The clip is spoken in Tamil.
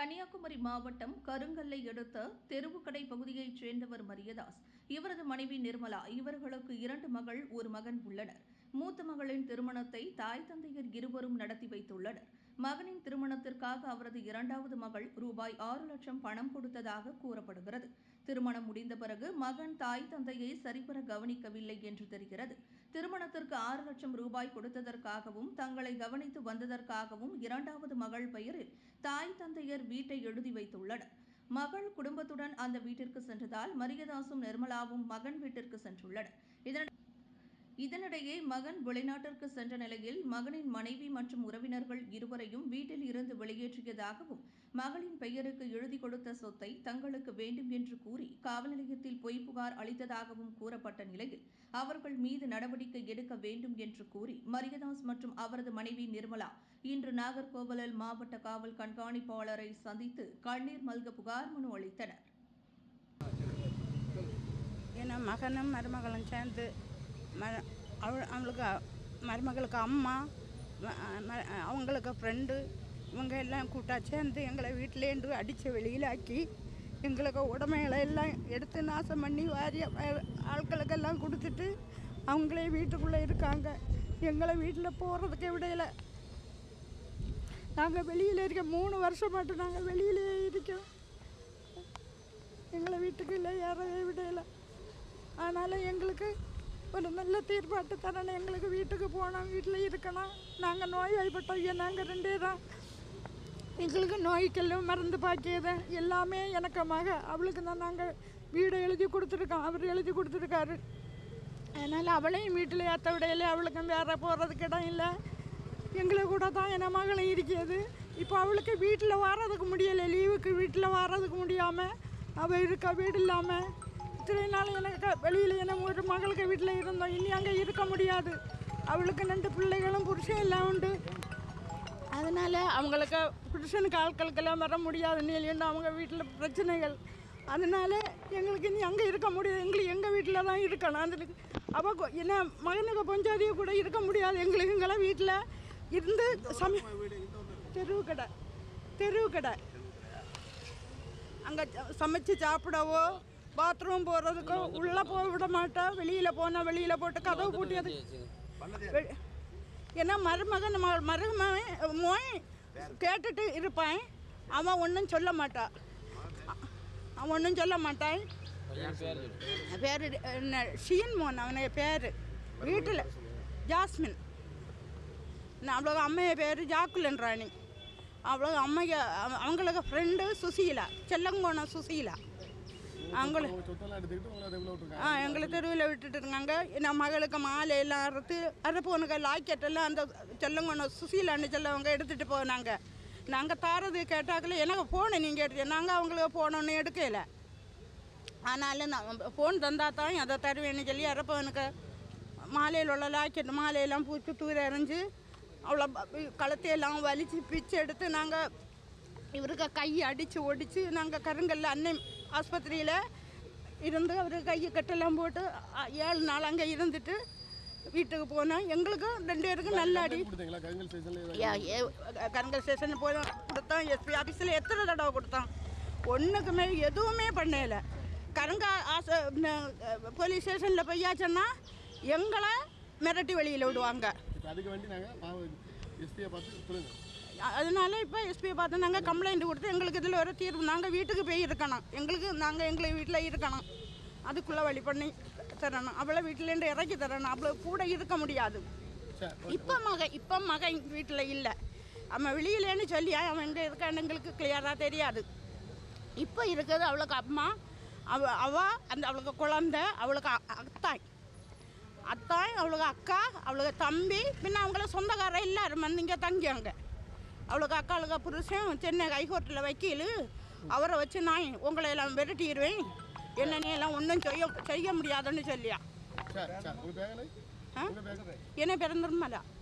கன்னியாகுமரி மாவட்டம் கருங்கல்லை அடுத்த தெருவுக்கடை பகுதியைச் சேர்ந்தவர் மரியதாஸ். இவரது மனைவி நிர்மலா. இவர்களுக்கு இரண்டு மகள் ஒரு மகன் உள்ளனர். மூத்த மகளின் திருமணத்தை தாய் தந்தையர் இருவரும் நடத்தி வைத்துள்ளனர். மகனின் திருமணத்திற்காக அவரது இரண்டாவது மகள் ரூபாய் ஆறு லட்சம் பணம் கொடுத்ததாக கூறப்படுகிறது. திருமணம் முடிந்த பிறகு மகன் தாய் தந்தையை சரிவர கவனிக்கவில்லை என்று தெரிகிறது. திருமணத்திற்கு ஆறு லட்சம் ரூபாய் கொடுத்ததற்காகவும் தங்களை கவனித்து வந்ததற்காகவும் இரண்டாவது மகள் பெயரில் தாய் தந்தையர் வீட்டை எழுதி வைத்துள்ளனர். மகள் குடும்பத்துடன் அந்த வீட்டிற்கு சென்றதால் மரியதாசும் நிர்மலாவும் மகன் வீட்டிற்கு சென்றுள்ளனர். இதன் இதனிடையே மகன் வெளிநாட்டிற்கு சென்ற நிலையில் மகனின் மனைவி மற்றும் உறவினர்கள் இருவரையும் வீட்டில் இருந்து வெளியேற்றியதாகவும் மகளின் பெயருக்கு எழுதி கொடுத்த சொத்தை தங்களுக்கு வேண்டும் என்று கூறி காவல் நிலையத்தில் பொய் புகார் அளித்ததாகவும் கூறப்பட்ட நிலையில் அவர்கள் மீது நடவடிக்கை எடுக்க வேண்டும் என்று கூறி மரியதாஸ் மற்றும் அவரது மனைவி நிர்மலா இன்று நாகர்கோவிலில் மாவட்ட காவல் கண்காணிப்பாளரை சந்தித்து கண்ணீர் மல்க புகார் மனு அளித்தனர். ஏன்னா மகனும் மருமகளும் சேர்ந்து ம அவள் அவங்களுக்கு மருமகளுக்கு அம்மா அவங்களுக்கு ஃப்ரெண்டு இவங்க எல்லாம் கூட்டா சேர்ந்து எங்களை வீட்டிலேருந்து அடித்து வெளியிலாக்கி எங்களுக்கு உடமைகளை எல்லாம் எடுத்து நாசம் பண்ணி வாரிய ஆட்களுக்கெல்லாம் கொடுத்துட்டு அவங்களே வீட்டுக்குள்ளே இருக்காங்க. எங்களை வீட்டில் போகிறதுக்கு விடையில நாங்கள் வெளியில் இருக்க மூணு வருஷம் மட்டும் நாங்கள் வெளியிலேயே இருக்கோம். எங்களை வீட்டுக்கு இல்லை ஏறவே விடையில. அதனால் எங்களுக்கு ஒரு நல்ல தீர்ப்பாட்டு தரணும். எங்களுக்கு வீட்டுக்கு போனோம் வீட்டில் இருக்கணும். நாங்கள் நோய்வாய்ப்பட்டவங்க நாங்கள் ரெண்டே தான்? எங்களுக்கு நோய்க்கெல்லாம் மருந்து பாக்கியது எல்லாமே எனக்கு மக. அவளுக்கு தான் நாங்கள் வீடை எழுதி கொடுத்துருக்கோம். அவர் எழுதி கொடுத்துருக்காரு. அதனால் அவளையும் வீட்டில் ஏற்ற விடையில அவளுக்கும் வேற போகிறதுக்கு இடம் இல்லை. எங்களை கூட தான் என் மகளும் இருக்கிறது. இப்போ அவளுக்கு வீட்டில் வர்றதுக்கு முடியலை. லீவுக்கு வீட்டில் வர்றதுக்கு முடியாமல் அவள் இருக்க வீடு இல்லாமல் இத்தனை நாள் எனக்கு வெளியில் என்ன மகளுக்கு வீட்டில் இருந்தோம். இனி அங்கே இருக்க முடியாது. அவளுக்கு ரெண்டு பிள்ளைகளும் புருஷன் எல்லாம் உண்டு. அதனால் அவங்களுக்கு புருஷனுக்கு ஆட்களுக்கெல்லாம் வர முடியாது. நீலன்னு அவங்க வீட்டில் பிரச்சனைகள்? அதனால் எங்களுக்கு இனி அங்கே இருக்க முடியாது. எங்களுக்கு எங்கள் வீட்டில் தான் இருக்கணும். அந்த அவள் என்ன மகனுக்கு பஞ்சாதியை கூட இருக்க முடியாது. எங்களுக்கு எங்களை வீட்டில் இருந்து சம தெருவு கடை. தெருவு கடை. அங்கே சமைச்சு சாப்பிடவோ பாத்ரூம் போகிறதுக்கோ உள்ளே போக விட மாட்டோம் வெளியில் போனால் வெளியில் போட்டு கதவு பூட்டியது. ஏன்னா மருமகன் மருமகன் மோய் கேட்டுட்டு இருப்பான். அவன் ஒன்றும் சொல்ல மாட்டான் அவன் ஒன்றும் சொல்ல மாட்டான். பேர் என்ன? ஷீன் மோன் அவனுடைய பேர். வீட்டில். ஜாஸ்மின். நான் அவ்வளோ அம்மைய பேர் ஜாக்குலன் ராணி அவ்வளோ அம்மைய அவ- அவங்களுக்கு ஃப்ரெண்டு சுசீலா செல்லங்கோணம் சுசீலா. அவங்கள உங்க சொத்தெல்லாம் எடுத்துக்கிட்டு உங்களை ரெகுலர் விட்டுருக்காங்க. ஆ எங்களை தெருவில் விட்டுட்டு இருக்காங்க என் மகளுக்கு மாலை எல்லாம் அறுத்து அறுப்பவனுக்கு லாக்கெட் எல்லாம் அந்த செல்லங்கொண்ட சுசீலான்னு செல்லவங்க எடுத்துகிட்டு போனாங்க. நாங்கள் தாரது கேட்டாக்கல எனக்கு ஃபோனை நீங்கள் எடுத்து நாங்கள் அவங்களுக்கு ஃபோன் எடுக்கல. ஆனாலும் நான் ஃபோன் தந்தா தான் அதை தருவேன்னு சொல்லி அறுப்பவனுக்கு மாலையில் உள்ள லாக்கெட் மாலையெல்லாம் பூச்சி தூர எறிஞ்சு அவ்வளோ கழுத்தையெல்லாம் வலிச்சு பிச்சு எடுத்து நாங்கள் இவருக்கு கை அடித்து ஒடிச்சு நாங்கள் கருங்கல்ல அன்னை ஆஸ்பத்திரியில் இருந்து அவர் கையை கட்டெல்லாம் போட்டு ஏழு நாள் அங்கே இருந்துட்டு வீட்டுக்கு போனோம் எங்களுக்கும் ரெண்டு பேருக்கும் நல்ல அடி. கருங்கல் ஸ்டேஷன் போய் கொடுத்தோம் எஸ்பி ஆஃபீஸில் எத்தனை தடவை கொடுத்தோம் ஒன்றுக்குமே எதுவுமே பண்ணல. கருங்கா ஆச போலீஸ் ஸ்டேஷனில் போயாச்சுன்னா எங்களை மிரட்டி வெளியில் விடுவாங்க. அதுக்கு வேண்டி நாங்கள் எஸ்பியை பார்த்து அதனால இப்போ எஸ்பியை பார்த்து நாங்கள் கம்ப்ளைண்ட் கொடுத்து எங்களுக்கு இதில் ஒரு தீர்வு. நாங்கள் வீட்டுக்கு போய் இருக்கணும். எங்களுக்கு நாங்கள் எங்களை வீட்டில் இருக்கணும். அதுக்குள்ளே வழி பண்ணி தரணும். அவளை வீட்டிலேருந்து இறக்கி தரணும். அவளை கூட இருக்க முடியாது. இப்போ மக இப்போ மகன் வீட்டில் இல்லை. அவன் வெளியிலேன்னு சொல்லி அவன் எங்கே இருக்கான்னு எங்களுக்கு கிளியராக தெரியாது. இப்போ இருக்கிறது அவளுக்கு அம்மா அவ அவ அந்த அவளுக்கு குழந்தை அவளுக்கு அத்தாய். அத்தாய் அவளுக்கு அக்கா அவளுக்கு தம்பி பின்ன அவங்கள சொந்தக்கார எல்லாரும் வந்து இங்கே தங்கியாங்க அவளுக்கு அக்காளுக்கு புருஷன் சென்னை ஹைகோர்ட்டில் வக்கீல். அவரை வச்சு நான் உங்களை எல்லாம் விரட்டிடுவேன். என்னென்ன எல்லாம் ஒன்றும் செய்ய செய்ய முடியாதுன்னு சொல்லியா. என்ன? பிறந்திருமலா சரி